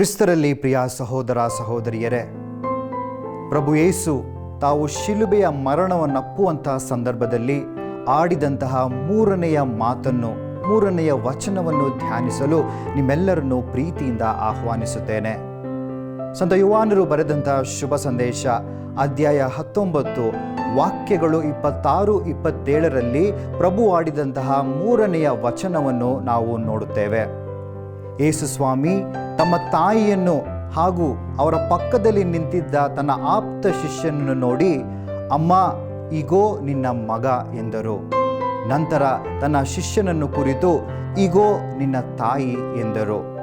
ಕ್ರಿಸ್ತರಲ್ಲಿ ಪ್ರಿಯ ಸಹೋದರ ಸಹೋದರಿಯರೇ, ಪ್ರಭು ಯೇಸು ತಾವು ಶಿಲುಬೆಯ ಮರಣವನ್ನಪ್ಪುವಂತಹ ಸಂದರ್ಭದಲ್ಲಿ ಆಡಿದಂತಹ ಮೂರನೆಯ ಮಾತನ್ನು, ಮೂರನೆಯ ವಚನವನ್ನು ಧ್ಯಾನಿಸಲು ನಿಮ್ಮೆಲ್ಲರನ್ನು ಪ್ರೀತಿಯಿಂದ ಆಹ್ವಾನಿಸುತ್ತೇನೆ. ಸಂತ ಯುವಾನರು ಬರೆದಂತಹ ಶುಭ ಸಂದೇಶ, ಅಧ್ಯಾಯ ಹತ್ತೊಂಬತ್ತು, ವಾಕ್ಯಗಳು ಇಪ್ಪತ್ತಾರು, ಇಪ್ಪತ್ತೇಳರಲ್ಲಿ ಪ್ರಭು ಆಡಿದಂತಹ ಮೂರನೆಯ ವಚನವನ್ನು ನಾವು ನೋಡುತ್ತೇವೆ. ಯೇಸು ಸ್ವಾಮಿ ತಮ್ಮ ತಾಯಿಯನ್ನು ಹಾಗೂ ಅವರ ಪಕ್ಕದಲ್ಲಿ ನಿಂತಿದ್ದ ತನ್ನ ಆಪ್ತ ಶಿಷ್ಯನನ್ನು ನೋಡಿ, ಅಮ್ಮ, ಈಗೋ ನಿನ್ನ ಮಗ ಎಂದರು. ನಂತರ ತನ್ನ ಶಿಷ್ಯನನ್ನು ಕುರಿತು, ಈಗೋ ನಿನ್ನ ತಾಯಿ ಎಂದರು.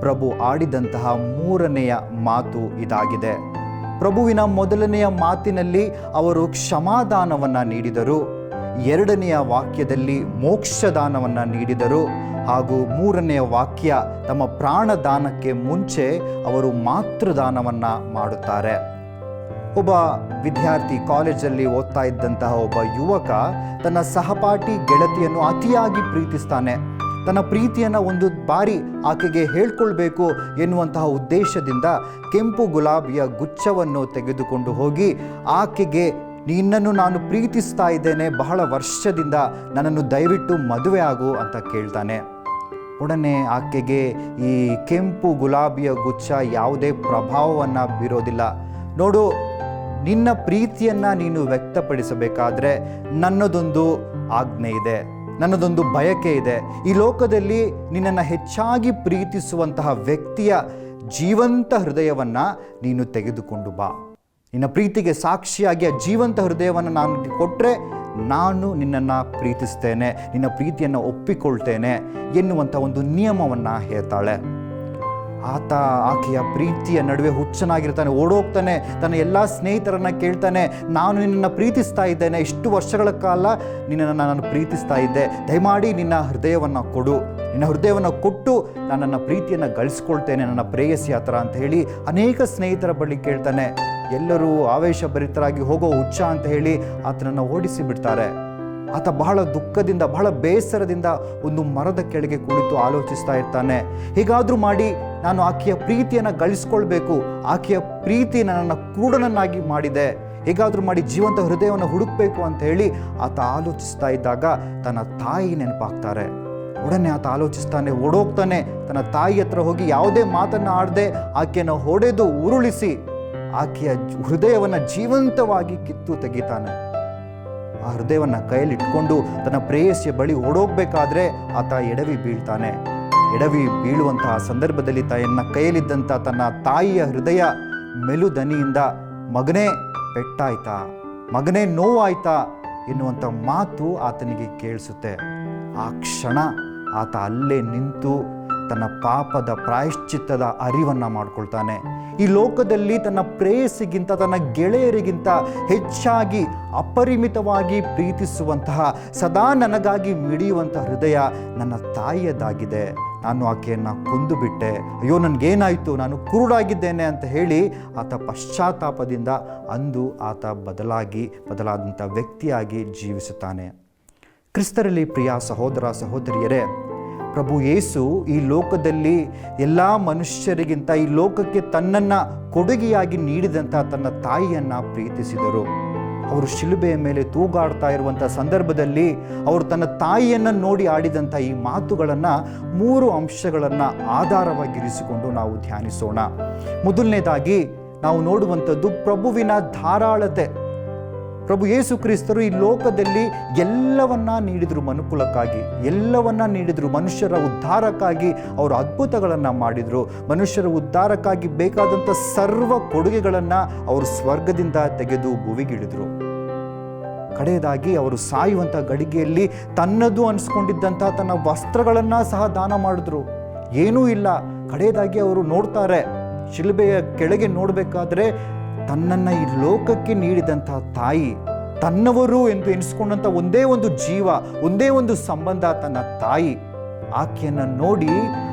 ಪ್ರಭು ಆಡಿದಂತಹ ಮೂರನೆಯ ಮಾತು ಇದಾಗಿದೆ. ಪ್ರಭುವಿನ ಮೊದಲನೆಯ ಮಾತಿನಲ್ಲಿ ಅವರು ಕ್ಷಮಾದಾನವನ್ನು ನೀಡಿದರು. ಎರಡನೆಯ ವಾಕ್ಯದಲ್ಲಿ ಮೋಕ್ಷದಾನವನ್ನು ನೀಡಿದರು ಹಾಗೂ ಮೂರನೆಯ ವಾಕ್ಯ ತಮ್ಮ ಪ್ರಾಣದಾನಕ್ಕೆ ಮುಂಚೆ ಅವರು ಮಾತೃದಾನವನ್ನು ಮಾಡುತ್ತಾರೆ. ಒಬ್ಬ ವಿದ್ಯಾರ್ಥಿ ಕಾಲೇಜಲ್ಲಿ ಓದ್ತಾ ಇದ್ದಂತಹ ಒಬ್ಬ ಯುವಕ ತನ್ನ ಸಹಪಾಠಿ ಗೆಳತಿಯನ್ನು ಅತಿಯಾಗಿ ಪ್ರೀತಿಸ್ತಾನೆ. ತನ್ನ ಪ್ರೀತಿಯನ್ನು ಒಂದು ಬಾರಿ ಆಕೆಗೆ ಹೇಳ್ಕೊಳ್ಬೇಕು ಎನ್ನುವಂತಹ ಉದ್ದೇಶದಿಂದ ಕೆಂಪು ಗುಲಾಬಿಯ ಗುಚ್ಛವನ್ನು ತೆಗೆದುಕೊಂಡು ಹೋಗಿ ಆಕೆಗೆ ನಿನ್ನನ್ನು ನಾನು ಪ್ರೀತಿಸ್ತಾ ಇದ್ದೇನೆ. ಬಹಳ ವರ್ಷದಿಂದ ನನ್ನನ್ನು ದಯವಿಟ್ಟು ಮದುವೆ ಆಗು ಅಂತ ಕೇಳ್ತಾನೆ. ಉಡನೆ ಆಕೆಗೆ ಈ ಕೆಂಪು ಗುಲಾಬಿಯ ಗುಚ್ಛ ಯಾವುದೇ ಪ್ರಭಾವವನ್ನು ಬೀರೋದಿಲ್ಲ. ನೋಡು, ನಿನ್ನ ಪ್ರೀತಿಯನ್ನು ನೀನು ವ್ಯಕ್ತಪಡಿಸಬೇಕಾದ್ರೆ ನನ್ನದೊಂದು ಆಜ್ಞೆ ಇದೆ. ನನ್ನದೊಂದು ಬಯಕೆ ಇದೆ. ಈ ಲೋಕದಲ್ಲಿ ನಿನ್ನನ್ನು ಹೆಚ್ಚಾಗಿ ಪ್ರೀತಿಸುವಂತಹ ವ್ಯಕ್ತಿಯ ಜೀವಂತ ಹೃದಯವನ್ನು ನೀನು ತೆಗೆದುಕೊಂಡು ಬಾ. ನಿನ್ನ ಪ್ರೀತಿಗೆ ಸಾಕ್ಷಿಯಾಗಿ ಆ ಜೀವಂತ ಹೃದಯವನ್ನು ನಾನು ಕೊಟ್ಟರೆ ನಾನು ನಿನ್ನನ್ನು ಪ್ರೀತಿಸ್ತೇನೆ, ನಿನ್ನ ಪ್ರೀತಿಯನ್ನು ಒಪ್ಪಿಕೊಳ್ತೇನೆ ಎನ್ನುವಂಥ ಒಂದು ನಿಯಮವನ್ನು ಹೇಳ್ತಾಳೆ. ಆತ ಆಕೆಯ ಪ್ರೀತಿಯ ನಡುವೆ ಹುಚ್ಚನಾಗಿರ್ತಾನೆ, ಓಡೋಗ್ತಾನೆ, ತನ್ನ ಎಲ್ಲ ಸ್ನೇಹಿತರನ್ನು ಕೇಳ್ತಾನೆ, ನಾನು ನಿನ್ನನ್ನು ಪ್ರೀತಿಸ್ತಾ ಇದ್ದೇನೆ, ಇಷ್ಟು ವರ್ಷಗಳ ಕಾಲ ನಿನ್ನನ್ನು ನಾನು ಪ್ರೀತಿಸ್ತಾ ಇದ್ದೆ, ದಯಮಾಡಿ ನಿನ್ನ ಹೃದಯವನ್ನು ಕೊಡು, ನಿನ್ನ ಹೃದಯವನ್ನು ಕೊಟ್ಟು ನಾನು ಪ್ರೀತಿಯನ್ನು ಗಳಿಸ್ಕೊಳ್ತೇನೆ, ನನ್ನ ಪ್ರೇಯಸಿ ಥರ ಅಂತ ಹೇಳಿ ಅನೇಕ ಸ್ನೇಹಿತರ ಬಳಿ ಕೇಳ್ತಾನೆ. ಎಲ್ಲರೂ ಆವೇಶಭರಿತರಾಗಿ ಹೋಗೋ ಹುಚ್ಚ ಅಂತ ಹೇಳಿ ಆತನನ್ನು ಓಡಿಸಿ ಬಿಡ್ತಾರೆ. ಆತ ಬಹಳ ದುಃಖದಿಂದ, ಬಹಳ ಬೇಸರದಿಂದ ಒಂದು ಮರದ ಕೆಳಗೆ ಕುಳಿತು ಆಲೋಚಿಸ್ತಾ ಇರ್ತಾನೆ. ಹೀಗಾದರೂ ಮಾಡಿ ನಾನು ಆಕೆಯ ಪ್ರೀತಿಯನ್ನು ಗಳಿಸ್ಕೊಳ್ಬೇಕು. ಆಕೆಯ ಪ್ರೀತಿ ನನ್ನನ್ನು ಕ್ರೂಡನನ್ನಾಗಿ ಮಾಡಿದೆ. ಹೇಗಾದರೂ ಮಾಡಿ ಜೀವಂತ ಹೃದಯವನ್ನು ಹುಡುಕಬೇಕು ಅಂತ ಹೇಳಿ ಆತ ಆಲೋಚಿಸ್ತಾ ಇದ್ದಾಗ ತನ್ನ ತಾಯಿ ನೆನಪಾಗ್ತಾರೆ. ಉಡನೆ ಆತ ಆಲೋಚಿಸ್ತಾನೆ, ಓಡೋಗ್ತಾನೆ. ತನ್ನ ತಾಯಿ ಹತ್ರ ಹೋಗಿ ಯಾವುದೇ ಮಾತನ್ನು ಆಡದೆ ಆಕೆಯನ್ನು ಹೊಡೆದು ಉರುಳಿಸಿ ಆಕೆಯ ಹೃದಯವನ್ನು ಜೀವಂತವಾಗಿ ಕಿತ್ತು ತೆಗಿತಾನೆ. ಆ ಹೃದಯವನ್ನು ಕೈಯಲ್ಲಿಟ್ಕೊಂಡು ತನ್ನ ಪ್ರೇಯಸಿಯ ಬಳಿ ಓಡೋಗ್ಬೇಕಾದ್ರೆ ಆತ ಎಡವಿ ಬೀಳ್ತಾನೆ. ಎಡವಿ ಬೀಳುವಂತಹ ಸಂದರ್ಭದಲ್ಲಿ ತಾಯನ್ನ ಕೈಯಲ್ಲಿದ್ದಂಥ ತನ್ನ ತಾಯಿಯ ಹೃದಯ ಮೆಲುದನಿಯಿಂದ, ಮಗನೇ, ಪೆಟ್ಟಾಯ್ತಾ? ಮಗನೇ, ನೋವಾಯ್ತಾ? ಎನ್ನುವಂಥ ಮಾತು ಆತನಿಗೆ ಕೇಳಿಸುತ್ತೆ. ಆ ಕ್ಷಣ ಆತ ಅಲ್ಲೇ ನಿಂತು ತನ್ನ ಪಾಪದ ಪ್ರಾಯಶ್ಚಿತ್ತದ ಅರಿವನ್ನು ಮಾಡಿಕೊಳ್ತಾನೆ. ಈ ಲೋಕದಲ್ಲಿ ತನ್ನ ಪ್ರೇಯಸಿಗಿಂತ, ತನ್ನ ಗೆಳೆಯರಿಗಿಂತ ಹೆಚ್ಚಾಗಿ ಅಪರಿಮಿತವಾಗಿ ಪ್ರೀತಿಸುವಂತಹ, ಸದಾ ನನಗಾಗಿ ಮಿಡಿಯುವಂತಹ ಹೃದಯ ನನ್ನ ತಾಯಿಯದಾಗಿದೆ. ನಾನು ಆಕೆಯನ್ನು ಕೊಂದು ಬಿಟ್ಟೆ ಅಯ್ಯೋ, ನನಗೇನಾಯಿತು? ನಾನು ಕುರುಡಾಗಿದ್ದೇನೆ ಅಂತ ಹೇಳಿ ಆತ ಪಶ್ಚಾತ್ತಾಪದಿಂದ ಅಂದು ಆತ ಬದಲಾಗಿ ಬದಲಾದಂಥ ವ್ಯಕ್ತಿಯಾಗಿ ಜೀವಿಸುತ್ತಾನೆ. ಕ್ರಿಸ್ತರಲ್ಲಿ ಪ್ರಿಯ ಸಹೋದರ, ಸಹೋದರಿಯರೇ ಪ್ರಭು ಯೇಸು ಈ ಲೋಕದಲ್ಲಿ ಎಲ್ಲ ಮನುಷ್ಯರಿಗಿಂತ ಈ ಲೋಕಕ್ಕೆ ತನ್ನನ್ನು ಕೊಡುಗೆಯಾಗಿ ನೀಡಿದಂಥ ತನ್ನ ತಾಯಿಯನ್ನು ಪ್ರೀತಿಸಿದರು. ಅವರು ಶಿಲುಬೆಯ ಮೇಲೆ ತೂಗಾಡ್ತಾ ಇರುವಂಥ ಸಂದರ್ಭದಲ್ಲಿ ಅವರು ತನ್ನ ತಾಯಿಯನ್ನು ನೋಡಿ ಆಡಿದಂಥ ಈ ಮಾತುಗಳನ್ನು ಮೂರು ಅಂಶಗಳನ್ನು ಆಧಾರವಾಗಿರಿಸಿಕೊಂಡು ನಾವು ಧ್ಯಾನಿಸೋಣ. ಮೊದಲನೇದಾಗಿ ನಾವು ನೋಡುವಂಥದ್ದು ಪ್ರಭುವಿನ ಧಾರಾಳತೆ. ಪ್ರಭು ಯೇಸು ಕ್ರಿಸ್ತರು ಈ ಲೋಕದಲ್ಲಿ ಎಲ್ಲವನ್ನ ನೀಡಿದರು ಮನುಕುಲಕ್ಕಾಗಿ, ಎಲ್ಲವನ್ನ ನೀಡಿದರು ಮನುಷ್ಯರ ಉದ್ಧಾರಕ್ಕಾಗಿ ಅವರು ಅದ್ಭುತಗಳನ್ನು ಮಾಡಿದರು. ಮನುಷ್ಯರ ಉದ್ಧಾರಕ್ಕಾಗಿ ಬೇಕಾದಂಥ ಸರ್ವ ಕೊಡುಗೆಗಳನ್ನು ಅವರು ಸ್ವರ್ಗದಿಂದ ತೆಗೆದು ಭುವಿಗಿಳಿದರು. ಕಡೆಯದಾಗಿ ಅವರು ಸಾಯುವಂಥ ಗಡಿಗೆಯಲ್ಲಿ ತನ್ನದು ಅನಿಸ್ಕೊಂಡಿದ್ದಂಥ ತನ್ನ ವಸ್ತ್ರಗಳನ್ನು ಸಹ ದಾನ ಮಾಡಿದ್ರು. ಏನೂ ಇಲ್ಲ. ಕಡೆಯದಾಗಿ ಅವರು ನೋಡ್ತಾರೆ, ಶಿಲ್ಬೆಯ ಕೆಳಗೆ ನೋಡಬೇಕಾದ್ರೆ ತನ್ನನ್ನು ಈ ಲೋಕಕ್ಕೆ ನೀಡಿದಂಥ ತಾಯಿ, ತನ್ನವರು ಎಂದು ಎನಿಸ್ಕೊಂಡಂಥ ಒಂದೇ ಒಂದು ಜೀವ, ಒಂದೇ ಒಂದು ಸಂಬಂಧ ತನ್ನ ತಾಯಿ. ಆಕೆಯನ್ನು ನೋಡಿ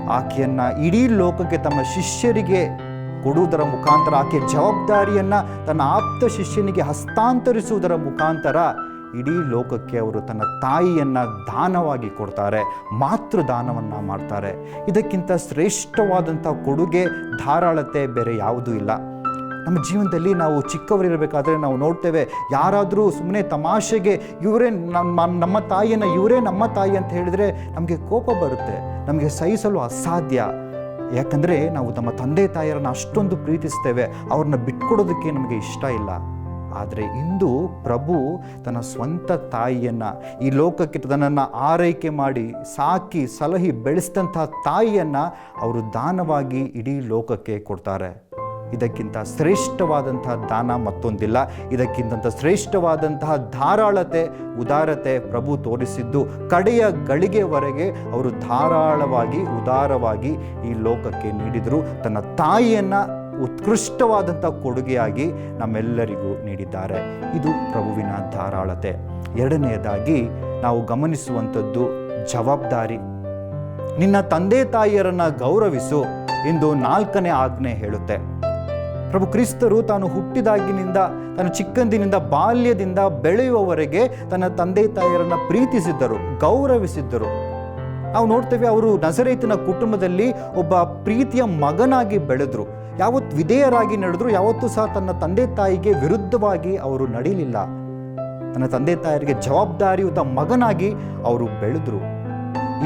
ಆಕೆಯನ್ನು ಇಡೀ ಲೋಕಕ್ಕೆ ತಮ್ಮ ಶಿಷ್ಯರಿಗೆ ಕೊಡುವುದರ ಮುಖಾಂತರ, ಆಕೆ ಜವಾಬ್ದಾರಿಯನ್ನು ತನ್ನ ಆಪ್ತ ಶಿಷ್ಯನಿಗೆ ಹಸ್ತಾಂತರಿಸುವುದರ ಮುಖಾಂತರ ಇಡೀ ಲೋಕಕ್ಕೆ ಅವರು ತನ್ನ ತಾಯಿಯನ್ನು ದಾನವಾಗಿ ಕೊಡ್ತಾರೆ ಮಾತೃ ದಾನವನ್ನು ಮಾಡ್ತಾರೆ. ಇದಕ್ಕಿಂತ ಶ್ರೇಷ್ಠವಾದಂಥ ಕೊಡುಗೆ, ಧಾರಾಳತೆ ಬೇರೆ ಯಾವುದೂ ಇಲ್ಲ. ನಮ್ಮ ಜೀವನದಲ್ಲಿ ನಾವು ಚಿಕ್ಕವರಿರಬೇಕಾದ್ರೆ ನಾವು ನೋಡ್ತೇವೆ. ಯಾರಾದರೂ ಸುಮ್ಮನೆ ತಮಾಷೆಗೆ ಇವರೇ ನಮ್ಮ ನಮ್ಮ ತಾಯಿಯನ್ನು ಇವರೇ ನಮ್ಮ ತಾಯಿ ಅಂತ ಹೇಳಿದರೆ ನಮಗೆ ಕೋಪ ಬರುತ್ತೆ. ನಮಗೆ ಸಹಿಸಲು ಅಸಾಧ್ಯ. ಯಾಕಂದರೆ ನಾವು ನಮ್ಮ ತಂದೆ ತಾಯಿಯರನ್ನು ಅಷ್ಟೊಂದು ಪ್ರೀತಿಸ್ತೇವೆ. ಅವ್ರನ್ನ ಬಿಟ್ಕೊಡೋದಕ್ಕೆ ನಮಗೆ ಇಷ್ಟ ಇಲ್ಲ. ಆದರೆ ಇಂದು ಪ್ರಭು ತನ್ನ ಸ್ವಂತ ತಾಯಿಯನ್ನು, ಈ ಲೋಕಕ್ಕೆ ತನ್ನನ್ನು ಆರೈಕೆ ಮಾಡಿ, ಸಾಕಿ, ಸಲಹಿ ಬೆಳೆಸಿದಂಥ ತಾಯಿಯನ್ನು ಅವರು ದಾನವಾಗಿ ಇಡೀ ಲೋಕಕ್ಕೆ ಕೊಡ್ತಾರೆ. ಇದಕ್ಕಿಂತ ಶ್ರೇಷ್ಠವಾದಂತಹ ದಾನ ಮತ್ತೊಂದಿಲ್ಲ. ಇದಕ್ಕಿಂತ ಶ್ರೇಷ್ಠವಾದಂತಹ ಧಾರಾಳತೆ, ಉದಾರತೆ ಪ್ರಭು ತೋರಿಸಿದ್ದು ಕಡೆಯ ಗಳಿಗೆವರೆಗೆ ಅವರು ಧಾರಾಳವಾಗಿ, ಉದಾರವಾಗಿ ಈ ಲೋಕಕ್ಕೆ ನೀಡಿದರು. ತನ್ನ ತಾಯಿಯನ್ನು ಉತ್ಕೃಷ್ಟವಾದಂಥ ಕೊಡುಗೆಯಾಗಿ ನಮ್ಮೆಲ್ಲರಿಗೂ ನೀಡಿದ್ದಾರೆ. ಇದು ಪ್ರಭುವಿನ ಧಾರಾಳತೆ. ಎರಡನೆಯದಾಗಿ ನಾವು ಗಮನಿಸುವಂಥದ್ದು ಜವಾಬ್ದಾರಿ. ನಿನ್ನ ತಂದೆ ತಾಯಿಯರನ್ನು ಗೌರವಿಸು ಎಂದು ನಾಲ್ಕನೇ ಆಜ್ಞೆ ಹೇಳುತ್ತೆ. ಪ್ರಭು ಕ್ರಿಸ್ತರು ತಾನು ಹುಟ್ಟಿದಾಗಿನಿಂದ ತನ್ನ ಚಿಕ್ಕಂದಿನಿಂದ, ಬಾಲ್ಯದಿಂದ ಬೆಳೆಯುವವರೆಗೆ ತನ್ನ ತಂದೆ ತಾಯಿಯರನ್ನು ಪ್ರೀತಿಸಿದ್ದರು, ಗೌರವಿಸಿದ್ದರು. ನಾವು ನೋಡ್ತೇವೆ ಅವರು ನಜರೇತಿನ ಕುಟುಂಬದಲ್ಲಿ ಒಬ್ಬ ಪ್ರೀತಿಯ ಮಗನಾಗಿ ಬೆಳೆದ್ರು. ಯಾವತ್ತು ವಿಧೇಯರಾಗಿ ನಡೆದ್ರು, ಯಾವತ್ತೂ ಸಹ ತನ್ನ ತಂದೆ ತಾಯಿಗೆ ವಿರುದ್ಧವಾಗಿ ಅವರು ನಡೀಲಿಲ್ಲ. ತನ್ನ ತಂದೆ ತಾಯಿಯರಿಗೆ ಜವಾಬ್ದಾರಿಯುತ ಮಗನಾಗಿ ಅವರು ಬೆಳೆದ್ರು.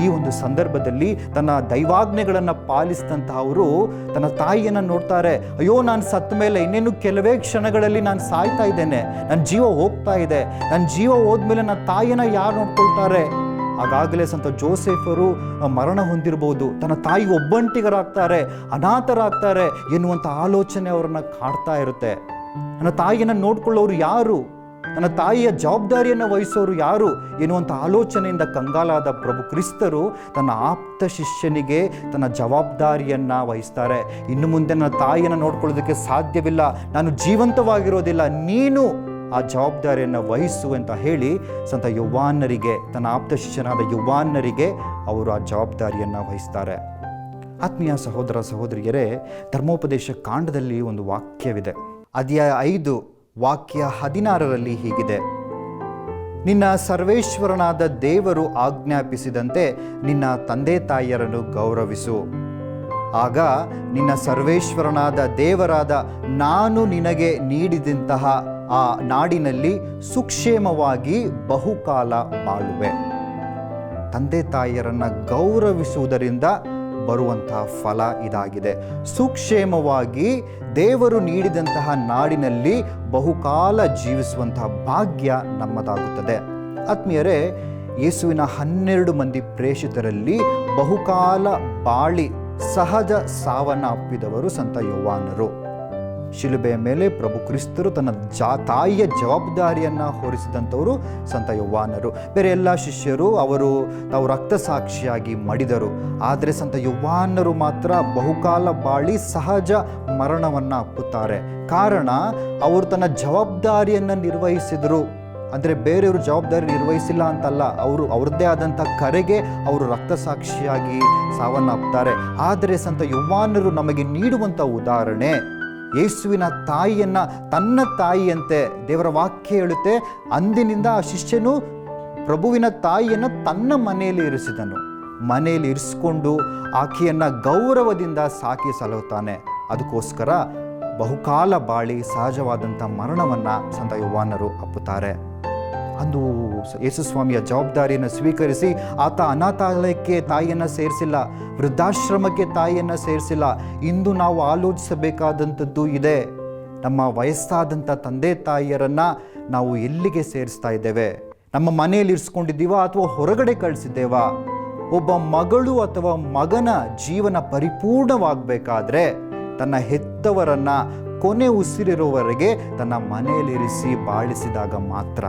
ಈ ಒಂದು ಸಂದರ್ಭದಲ್ಲಿ ತನ್ನ ದೈವಾಜ್ಞೆಗಳನ್ನು ಪಾಲಿಸಿದಂತಹ ಅವರು ತನ್ನ ತಾಯಿಯನ್ನು ನೋಡ್ತಾರೆ, ಅಯ್ಯೋ, ನಾನು ಸತ್ತ ಮೇಲೆ ಇನ್ನೇನು ಕೆಲವೇ ಕ್ಷಣಗಳಲ್ಲಿ ನಾನು ಸಾಯ್ತಾ ಇದ್ದೇನೆ. ನನ್ನ ಜೀವ ಹೋಗ್ತಾ ಇದೆ. ನನ್ನ ಜೀವ ಹೋದ್ಮೇಲೆ ನನ್ನ ತಾಯಿಯನ್ನು ಯಾರು ನೋಡ್ಕೊಳ್ತಾರೆ? ಆಗಾಗಲೇ ಸಂತ ಜೋಸೆಫರು ಮರಣ ಹೊಂದಿರಬಹುದು. ತನ್ನ ತಾಯಿ ಒಬ್ಬಂಟಿಗರಾಗ್ತಾರೆ, ಅನಾಥರಾಗ್ತಾರೆ ಎನ್ನುವಂಥ ಆಲೋಚನೆ ಅವರನ್ನು ಕಾಡ್ತಾ ಇರುತ್ತೆ. ನನ್ನ ತಾಯಿಯನ್ನು ನೋಡ್ಕೊಳ್ಳೋರು ಯಾರು? ನನ್ನ ತಾಯಿಯ ಜವಾಬ್ದಾರಿಯನ್ನು ವಹಿಸೋರು ಯಾರು ಎನ್ನುವಂಥ ಆಲೋಚನೆಯಿಂದ ಕಂಗಾಲಾದ ಪ್ರಭು ಕ್ರಿಸ್ತರು ತನ್ನ ಆಪ್ತ ಶಿಷ್ಯನಿಗೆ ತನ್ನ ಜವಾಬ್ದಾರಿಯನ್ನು ವಹಿಸ್ತಾರೆ. ಇನ್ನು ಮುಂದೆ ನನ್ನ ತಾಯಿಯನ್ನು ನೋಡ್ಕೊಳ್ಳೋದಕ್ಕೆ ಸಾಧ್ಯವಿಲ್ಲ. ನಾನು ಜೀವಂತವಾಗಿರೋದಿಲ್ಲ. ನೀನು ಆ ಜವಾಬ್ದಾರಿಯನ್ನು ವಹಿಸು ಅಂತ ಹೇಳಿ ಸಂತ ಯುವಾನರಿಗೆ ತನ್ನ ಆಪ್ತ ಶಿಷ್ಯನಾದ ಯುವಾನರಿಗೆ ಅವರು ಆ ಜವಾಬ್ದಾರಿಯನ್ನು ವಹಿಸ್ತಾರೆ. ಆತ್ಮೀಯ ಸಹೋದರ ಸಹೋದರಿಯರೇ, ಧರ್ಮೋಪದೇಶ ಕಾಂಡದಲ್ಲಿ ಒಂದು ವಾಕ್ಯವಿದೆ. ಅದ್ಯಾಯ ಐದು ವಾಕ್ಯ ಹದಿನಾರರಲ್ಲಿ ಹೀಗಿದೆ. ನಿನ್ನ ಸರ್ವೇಶ್ವರನಾದ ದೇವರು ಆಜ್ಞಾಪಿಸಿದಂತೆ ನಿನ್ನ ತಂದೆ ತಾಯಿಯರನ್ನು ಗೌರವಿಸು. ಆಗ ನಿನ್ನ ಸರ್ವೇಶ್ವರನಾದ ದೇವರಾದ ನಾನು ನಿನಗೆ ನೀಡಿದಂತಹ ಆ ನಾಡಿನಲ್ಲಿ ಸುಕ್ಷೇಮವಾಗಿ ಬಹುಕಾಲ ಬಾಳುವೆ. ತಂದೆ ತಾಯಿಯರನ್ನು ಗೌರವಿಸುವುದರಿಂದ ಬರುವಂತಹ ಫಲ ಇದಾಗಿದೆ. ಸುಕ್ಷೇಮವಾಗಿ ದೇವರು ನೀಡಿದಂತಹ ನಾಡಿನಲ್ಲಿ ಬಹುಕಾಲ ಜೀವಿಸುವಂತಹ ಭಾಗ್ಯ ನಮ್ಮದಾಗುತ್ತದೆ. ಆತ್ಮೀಯರೇ, ಯೇಸುವಿನ ಹನ್ನೆರಡು ಮಂದಿ ಪ್ರೇಷಿತರಲ್ಲಿ ಬಹುಕಾಲ ಬಾಳಿ ಸಹಜ ಸಾವನ್ನಪ್ಪಿದವರು ಸಂತ ಯೌವಾನರು. ಶಿಲುಬೆಯ ಮೇಲೆ ಪ್ರಭು ಕ್ರಿಸ್ತರು ತನ್ನ ಜಾ ತಾಯಿಯ ಜವಾಬ್ದಾರಿಯನ್ನು ಹೊರಿಸಿದಂಥವರು ಸಂತ ಯೌವಾನರು ಬೇರೆ ಎಲ್ಲ ಶಿಷ್ಯರು ಅವರು ತಾವು ರಕ್ತ ಸಾಕ್ಷಿಯಾಗಿ ಮಡಿದರು. ಆದರೆ ಸಂತ ಯೌವಾನರು ಮಾತ್ರ ಬಹುಕಾಲ ಬಾಳಿ ಸಹಜ ಮರಣವನ್ನು ಅಪ್ಪುತ್ತಾರೆ. ಕಾರಣ ಅವರು ತನ್ನ ಜವಾಬ್ದಾರಿಯನ್ನು ನಿರ್ವಹಿಸಿದರು. ಅಂದರೆ ಬೇರೆಯವರು ಜವಾಬ್ದಾರಿ ನಿರ್ವಹಿಸಿಲ್ಲ ಅಂತಲ್ಲ, ಅವರು ಅವ್ರದ್ದೇ ಆದಂಥ ಕರೆಗೆ ಅವರು ರಕ್ತ ಸಾಕ್ಷಿಯಾಗಿ ಸಾವನ್ನಪ್ತಾರೆ. ಆದರೆ ಸಂತ ಯುವಾನರು ನಮಗೆ ನೀಡುವಂಥ ಉದಾಹರಣೆ ಯೇಸುವಿನ ತಾಯಿಯನ್ನ ತನ್ನ ತಾಯಿಯಂತೆ ದೇವರ ವಾಕ್ಯ ಹೇಳುತ್ತೆ. ಅಂದಿನಿಂದ ಆ ಶಿಷ್ಯನು ಪ್ರಭುವಿನ ತಾಯಿಯನ್ನು ತನ್ನ ಮನೆಯಲ್ಲಿ ಇರಿಸಿದನು. ಮನೆಯಲ್ಲಿ ಇರಿಸಿಕೊಂಡು ಆಕೆಯನ್ನು ಗೌರವದಿಂದ ಸಾಕಿ ಸಲಹುತ್ತಾನೆ. ಅದಕ್ಕೋಸ್ಕರ ಬಹುಕಾಲ ಬಾಳಿ ಸಹಜವಾದಂಥ ಮರಣವನ್ನು ಸಂತ ಯುವಾನರು ಅಪ್ಪುತ್ತಾರೆ. ಅಂದು ಯೇಸುಸ್ವಾಮಿಯ ಜವಾಬ್ದಾರಿಯನ್ನು ಸ್ವೀಕರಿಸಿ ಆತ ಅನಾಥಾಲಯಕ್ಕೆ ತಾಯಿಯನ್ನು ಸೇರಿಸಿಲ್ಲ, ವೃದ್ಧಾಶ್ರಮಕ್ಕೆ ತಾಯಿಯನ್ನು ಸೇರಿಸಿಲ್ಲ. ಇಂದು ನಾವು ಆಲೋಚಿಸಬೇಕಾದಂಥದ್ದು ಇದೆ. ನಮ್ಮ ವಯಸ್ಸಾದಂಥ ತಂದೆ ತಾಯಿಯರನ್ನು ನಾವು ಎಲ್ಲಿಗೆ ಸೇರಿಸ್ತಾ ಇದ್ದೇವೆ? ನಮ್ಮ ಮನೆಯಲ್ಲಿ ಇರಿಸ್ಕೊಂಡಿದ್ದೀವಾ ಅಥವಾ ಹೊರಗಡೆ ಕಳಿಸಿದ್ದೇವಾ? ಒಬ್ಬ ಮಗಳು ಅಥವಾ ಮಗನ ಜೀವನ ಪರಿಪೂರ್ಣವಾಗಬೇಕಾದ್ರೆ ತನ್ನ ಹೆತ್ತವರನ್ನು ಕೊನೆ ಉಸಿರಿರುವವರೆಗೆ ತನ್ನ ಮನೆಯಲ್ಲಿರಿಸಿ ಬಾಳಿಸಿದಾಗ ಮಾತ್ರ.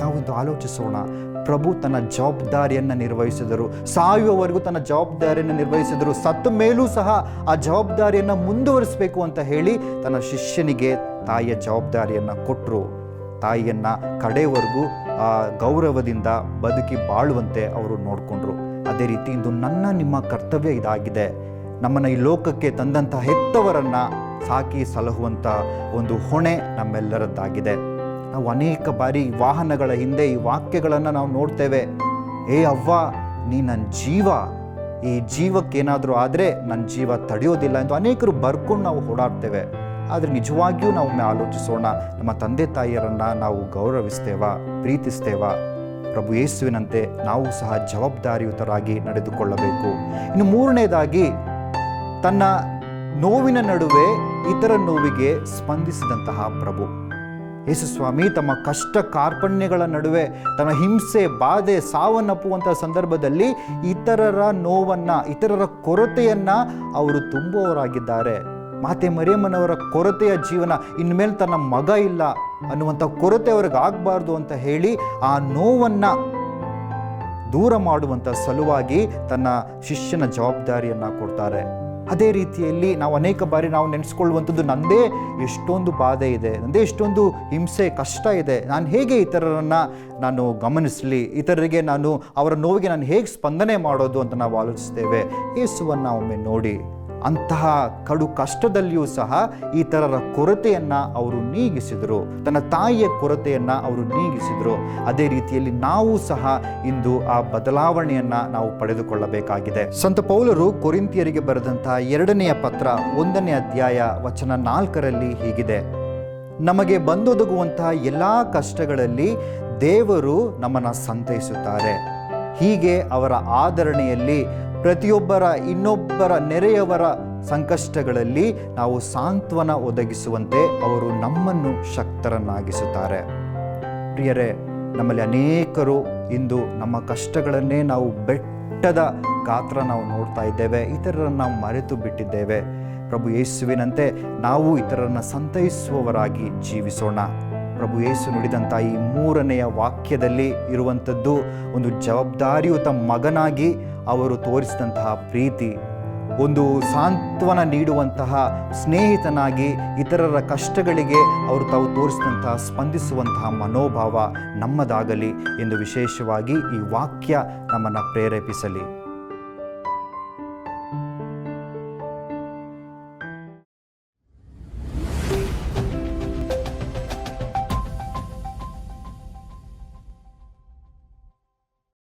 ನಾವಿಂದು ಆಲೋಚಿಸೋಣ. ಪ್ರಭು ತನ್ನ ಜವಾಬ್ದಾರಿಯನ್ನು ನಿರ್ವಹಿಸಿದರು. ಸಾಯುವವರೆಗೂ ತನ್ನ ಜವಾಬ್ದಾರಿಯನ್ನು ನಿರ್ವಹಿಸಿದರು. ಸತ್ತ ಮೇಲೂ ಸಹ ಆ ಜವಾಬ್ದಾರಿಯನ್ನು ಮುಂದುವರಿಸಬೇಕು ಅಂತ ಹೇಳಿ ತನ್ನ ಶಿಷ್ಯನಿಗೆ ತಾಯಿಯ ಜವಾಬ್ದಾರಿಯನ್ನು ಕೊಟ್ಟರು ತಾಯಿಯನ್ನು ಕಡೆಯವರೆಗೂ ಆ ಗೌರವದಿಂದ ಬದುಕಿ ಬಾಳುವಂತೆ ಅವರು ನೋಡಿಕೊಂಡ್ರು. ಅದೇ ರೀತಿ ಇಂದು ನನ್ನ ನಿಮ್ಮ ಕರ್ತವ್ಯ ಇದಾಗಿದೆ. ನಮ್ಮನ್ನು ಈ ಲೋಕಕ್ಕೆ ತಂದಂತಹ ಹೆತ್ತವರನ್ನು ಸಾಕಿ ಸಲಹುವಂಥ ಒಂದು ಹೊಣೆ ನಮ್ಮೆಲ್ಲರದ್ದಾಗಿದೆ. ನಾವು ಅನೇಕ ಬಾರಿ ವಾಹನಗಳ ಹಿಂದೆ ಈ ವಾಕ್ಯಗಳನ್ನು ನಾವು ನೋಡ್ತೇವೆ. ಏ ಅವ್ವ, ನೀ ನನ್ನ ಜೀವ. ಈ ಜೀವಕ್ಕೇನಾದರೂ ಆದರೆ ನನ್ನ ಜೀವ ತಡೆಯೋದಿಲ್ಲ ಎಂದು ಅನೇಕರು ಬರ್ಕೊಂಡು ನಾವು ಓಡಾಡ್ತೇವೆ. ಆದರೆ ನಿಜವಾಗಿಯೂ ನಾವು ಆಲೋಚಿಸೋಣ. ನಮ್ಮ ತಂದೆ ತಾಯಿಯರನ್ನು ನಾವು ಗೌರವಿಸ್ತೇವಾ, ಪ್ರೀತಿಸ್ತೇವಾ? ಪ್ರಭು ಯೇಸುವಿನಂತೆ ನಾವು ಸಹ ಜವಾಬ್ದಾರಿಯುತರಾಗಿ ನಡೆದುಕೊಳ್ಳಬೇಕು. ಇನ್ನು ಮೂರನೇದಾಗಿ, ತನ್ನ ನೋವಿನ ನಡುವೆ ಇತರ ನೋವಿಗೆ ಸ್ಪಂದಿಸಿದಂತಹ ಪ್ರಭು. ಯೇಸು ಸ್ವಾಮಿ ತಮ್ಮ ಕಷ್ಟ ಕಾರ್ಪಣ್ಯಗಳ ನಡುವೆ ತನ್ನ ಹಿಂಸೆ, ಬಾಧೆ ಸಾವನ್ನಪ್ಪುವಂಥ ಸಂದರ್ಭದಲ್ಲಿ ಇತರರ ನೋವನ್ನು, ಇತರರ ಕೊರತೆಯನ್ನು ಅವರು ತುಂಬುವವರಾಗಿದ್ದಾರೆ. ಮಾತೆ ಮರಿಯಮ್ಮನವರ ಕೊರತೆಯ ಜೀವನ ಇನ್ಮೇಲೆ ತನ್ನ ಮಗ ಇಲ್ಲ ಅನ್ನುವಂಥ ಕೊರತೆ ಅವ್ರಿಗೆ ಆಗಬಾರ್ದು ಅಂತ ಹೇಳಿ ಆ ನೋವನ್ನು ದೂರ ಮಾಡುವಂಥ ಸಲುವಾಗಿ ತನ್ನ ಶಿಷ್ಯನ ಜವಾಬ್ದಾರಿಯನ್ನು ಕೊಡ್ತಾರೆ. ಅದೇ ರೀತಿಯಲ್ಲಿ ನಾವು ಅನೇಕ ಬಾರಿ ನಾವು ನೆನೆಸ್ಕೊಳ್ಳುವಂಥದ್ದು ನಂದೇ ಎಷ್ಟೊಂದು ಬಾಧೆ ಇದೆ, ನಂದೇ ಎಷ್ಟೊಂದು ಹಿಂಸೆ, ಕಷ್ಟ ಇದೆ. ನಾನು ಹೇಗೆ ಇತರರನ್ನು ನಾನು ಗಮನಿಸಲಿ, ಇತರರಿಗೆ ನಾನು ಅವರ ನೋವಿಗೆ ನಾನು ಹೇಗೆ ಸ್ಪಂದನೆ ಮಾಡೋದು ಅಂತ ನಾವು ಆಲೋಚಿಸ್ತೇವೆ ಯೇಸುವನ್ನು ಒಮ್ಮೆ ನೋಡಿ. ಅಂತಹ ಕಡು ಕಷ್ಟದಲ್ಲಿಯೂ ಸಹ ಇತರರ ಕೊರತೆಯನ್ನು ಅವರು ನೀಗಿಸಿದರು. ತನ್ನ ತಾಯಿಯ ಕೊರತೆಯನ್ನು ಅವರು ನೀಗಿಸಿದರು. ಅದೇ ರೀತಿಯಲ್ಲಿ ನಾವು ಸಹ ಇಂದು ಆ ಬದಲಾವಣೆಯನ್ನು ನಾವು ಪಡೆದುಕೊಳ್ಳಬೇಕಾಗಿದೆ. ಸಂತ ಪೌಲರು ಕೊರಿಂತಿಯರಿಗೆ ಬರೆದಂತಹ ಎರಡನೆಯ ಪತ್ರ ಒಂದನೇ ಅಧ್ಯಾಯ ವಚನ ನಾಲ್ಕರಲ್ಲಿ ಹೀಗಿದೆ. ನಮಗೆ ಬಂದೊದಗುವಂತಹ ಎಲ್ಲ ಕಷ್ಟಗಳಲ್ಲಿ ದೇವರು ನಮ್ಮನ್ನು ಸಂತೈಸುತ್ತಾರೆ. ಹೀಗೆ ಅವರ ಆದರಣೆಯಲ್ಲಿ ಪ್ರತಿಯೊಬ್ಬರ ಇನ್ನೊಬ್ಬರ ನೆರೆಯವರ ಸಂಕಷ್ಟಗಳಲ್ಲಿ ನಾವು ಸಾಂತ್ವನ ಒದಗಿಸುವಂತೆ ಅವರು ನಮ್ಮನ್ನು ಶಕ್ತರನ್ನಾಗಿಸುತ್ತಾರೆ. ಪ್ರಿಯರೇ, ನಮ್ಮಲ್ಲಿ ಅನೇಕರು ಇಂದು ನಮ್ಮ ಕಷ್ಟಗಳನ್ನೇ ನಾವು ಬೆಟ್ಟದ ಗಾತ್ರ ನಾವು ನೋಡ್ತಾ ಇದ್ದೇವೆ, ಇತರರನ್ನು ನಾವು ಮರೆತು ಬಿಟ್ಟಿದ್ದೇವೆ. ಪ್ರಭು ಯೇಸುವಿನಂತೆ ನಾವು ಇತರರನ್ನು ಸಂತೈಸುವವರಾಗಿ ಜೀವಿಸೋಣ. ಪ್ರಭು ಯೇಸು ನುಡಿದಂಥ ಈ ಮೂರನೆಯ ವಾಕ್ಯದಲ್ಲಿ ಇರುವಂಥದ್ದು ಒಂದು ಜವಾಬ್ದಾರಿಯುತ ಮಗನಾಗಿ ಅವರು ತೋರಿಸಿದಂತಹ ಪ್ರೀತಿ. ಒಂದು ಸಾಂತ್ವನ ನೀಡುವಂತಹ ಸ್ನೇಹಿತನಾಗಿ ಇತರರ ಕಷ್ಟಗಳಿಗೆ ಅವರು ತಾವು ತೋರಿಸಿದಂತಹ, ಸ್ಪಂದಿಸುವಂತಹ ಮನೋಭಾವ ನಮ್ಮದಾಗಲಿ ಎಂದು ವಿಶೇಷವಾಗಿ ಈ ವಾಕ್ಯ ನಮ್ಮನ್ನು ಪ್ರೇರೇಪಿಸಲಿ.